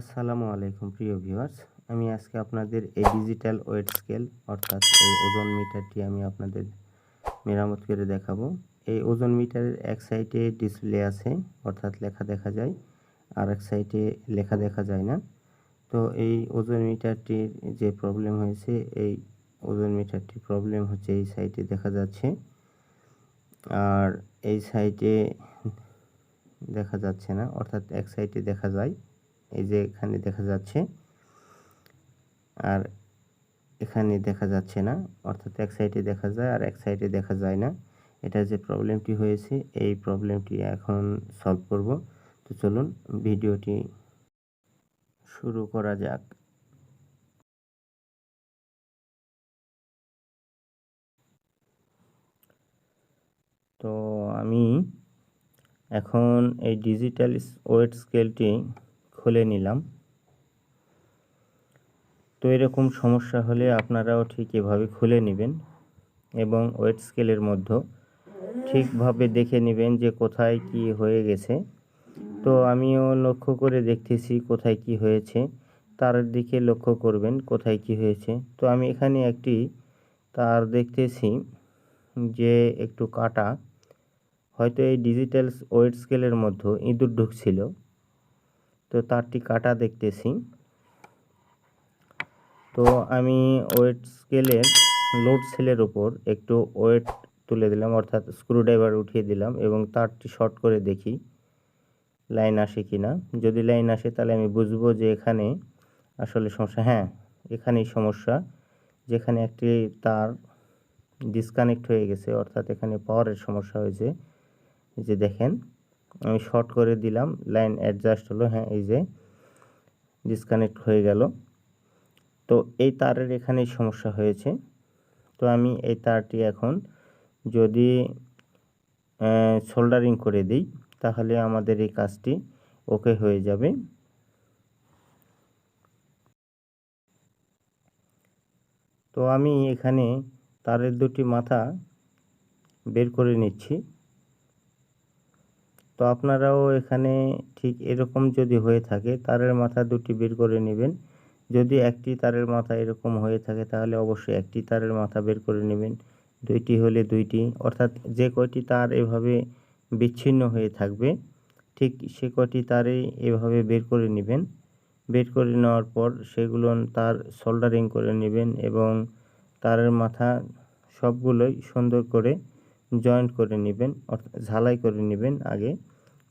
আসসালামু আলাইকুম, প্রিয় ভিউয়ার্স। আমি আজকে আপনাদের এই ডিজিটাল ওয়েট স্কেল অর্থাৎ এই ওজন মিটারটি আমি আপনাদের মেরামত করে দেখাবো। এই ওজন মিটারের এক সাইডে ডিসপ্লে আছে, অর্থাৎ লেখা দেখা যায়, আর এক সাইডে লেখা দেখা যায় না। তো এই ওজন মিটারটির যে প্রবলেম হয়েছে, এই ওজন মিটারটির প্রবলেম হচ্ছে এই সাইডে দেখা যাচ্ছে। আর এই সাইডে দেখা যাচ্ছে না, অর্থাৎ এক সাইডে দেখা যায়। এই যে এখানে দেখা যাচ্ছে। আর এখানে দেখা যাচ্ছে না, অর্থাৎ এক সাইডে দেখা যায় আর এক সাইডে দেখা যায় না। এটা যে প্রবলেমটি হয়েছে, এই প্রবলেমটি এখন সলভ করব। তো চলুন, ভিডিওটি শুরু করা যাক। তো আমি এখন এই ডিজিটাল ওয়েট স্কেলটি খুলে নিলাম। তো এরকম সমস্যা হলে আপনারাও ঠিক এভাবে খুলে নেবেন এবং ওয়েট স্কেলের মধ্যে ঠিকভাবে দেখে নেবেন যে কোথায় কি হয়ে গেছে। তো আমিও লক্ষ্য করে দেখতেছি কোথায় কি হয়েছে। তার দিকে লক্ষ্য করবেন কোথায় কি হয়েছে। তো আমি এখানে একটি তার দেখতেছি যে একটু কাটা। হয়তো এই ডিজিটাল ওয়েট স্কেলের মধ্যে ইঁদুর ঢুকছিল। তো তারটি কাটা দেখতেছি। তো আমি ওয়েট স্কেলের লোড সেলের উপর একটু ওয়েট তুলে দিলাম, অর্থাৎ স্ক্রুড্রাইভার উঠিয়ে দিলাম এবং তারটি শর্ট করে দেখি লাইন আসে কি না যদি লাইন আসে তাহলে আমি বুঝব যে এখানে আসলে সমস্যা হ্যাঁ এখানেই সমস্যা। যেখানে একটি তার ডিসকানেক্ট হয়ে গেছে, অর্থাৎ এখানে পাওয়ারের সমস্যা হয়েছে। যে দেখেন আমি শর্ট করে দিলাম। লাইন অ্যাডজাস্ট হলো হ্যাঁ এই যে ডিসকানেক্ট হয়ে গেল। তো এই তারের এখানেই সমস্যা হয়েছে। তো আমি এই তারটি এখন যদি সোল্ডারিং করে দিই, তাহলে আমাদের এই কাজটি ওকে হয়ে যাবে। তো আমি এখানে তারের দুটি মাথা বের করে নিচ্ছি। তো আপনারাও এখানে ঠিক এরকম যদি হয়ে থাকে, তারের মাথা দুটি বের করে নেবেন। যদি একটি তারের মাথা এরকম হয়ে থাকে, তাহলে অবশ্যই একটি তারের মাথা বের করে নেবেন। দুইটি হলে দুইটি, অর্থাৎ যে কয়টি তার এভাবে বিচ্ছিন্ন হয়ে থাকবে, ঠিক সে কয়টি তারে এভাবে বের করে নেবেন। বের করে নেওয়ার পর সেগুলো তার সোল্ডারিং করে নেবেন এবং তারের মাথা সবগুলোই সুন্দর করে জয়েন্ট করে নেবেন, অর্থাৎ ঝালাই করে নেবেন আগে।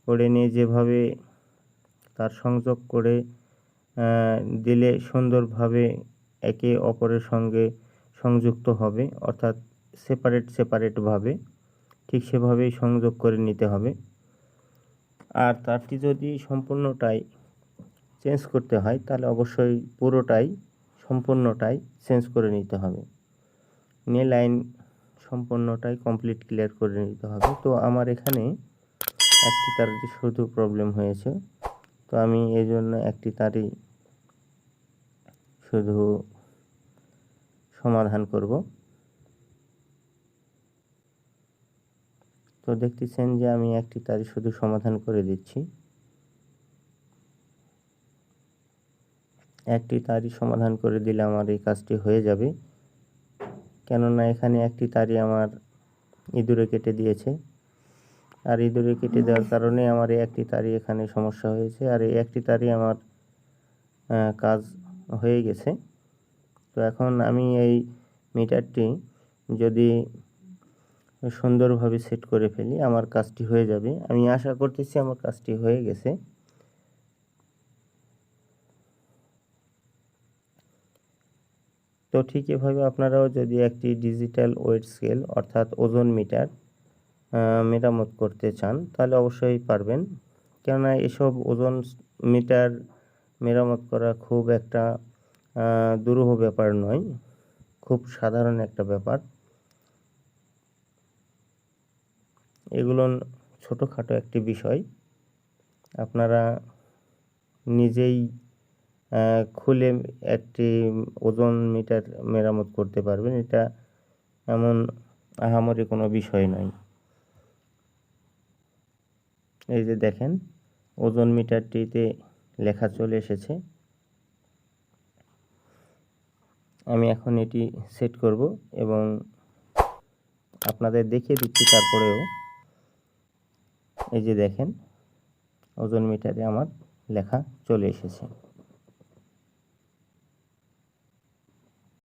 করে নিয়ে যেভাবে তার সংযোগ করে দিলে সুন্দরভাবে একে অপরের সঙ্গে সংযুক্ত হবে, অর্থাৎ সেপারেট সেপারেটভাবে ঠিক সেভাবেই সংযোগ করে নিতে হবে। আর তারটি যদি সম্পূর্ণটাই চেঞ্জ করতে হয়, তাহলে অবশ্যই পুরোটাই সম্পূর্ণটাই চেঞ্জ করে নিতে হবে। নিয়ে লাইন সম্পূর্ণটাই কমপ্লিট ক্লিয়ার করে নিতে হবে। তো আমার এখানে একটি তারই শুধু প্রবলেম হয়েছে। তো আমি এই জন্য একটি তারই শুধু সমাধান করব। তো দেখতেছেন যে আমি একটি তারই শুধু সমাধান করে দিচ্ছি। একটি তারই সমাধান করে দিলে আমার এই কাজটি হয়ে যাবে। কেননা এখানে একটি তারই আমার ইঁদুরে কেটে দিয়েছে। আর ইঁদুরে কেটে দেওয়ার কারণে আমার এই একটি তারই এখানে সমস্যা হয়েছে। আর এই একটি তারই আমার কাজ হয়ে গেছে। তো এখন আমি এই মিটারটি যদি সুন্দরভাবে সেট করে ফেলি, আমার কাজটি হয়ে যাবে। আমি আশা করতেছি আমার কাজটি হয়ে গেছে। তো ঠিক এভাবে আপনারাও যদি একটি ডিজিটাল ওয়েট স্কেল, অর্থাৎ ওজন মিটার মেরামত করতে চান, তাহলে অবশ্যই পারবেন। কেননা এসব ওজন মিটার মেরামত করা খুব একটা দুরূহ ব্যাপার নয়, খুব সাধারণ একটা ব্যাপার। এগুলো ছোটোখাটো একটি বিষয়। আপনারা নিজেই খুলে একটি ওজন মিটার মেরামত করতে পারবেন। এটা এমন আহামরি কোনো বিষয় নয়। এই যে দেখেন, ওজন মিটারটিতে লেখা চলে এসেছে। আমি এখন এটি সেট করব এবং আপনাদের দেখিয়ে দিচ্ছি তারপরেও। এই যে দেখেন, ওজন মিটারে আমার লেখা চলে এসেছে।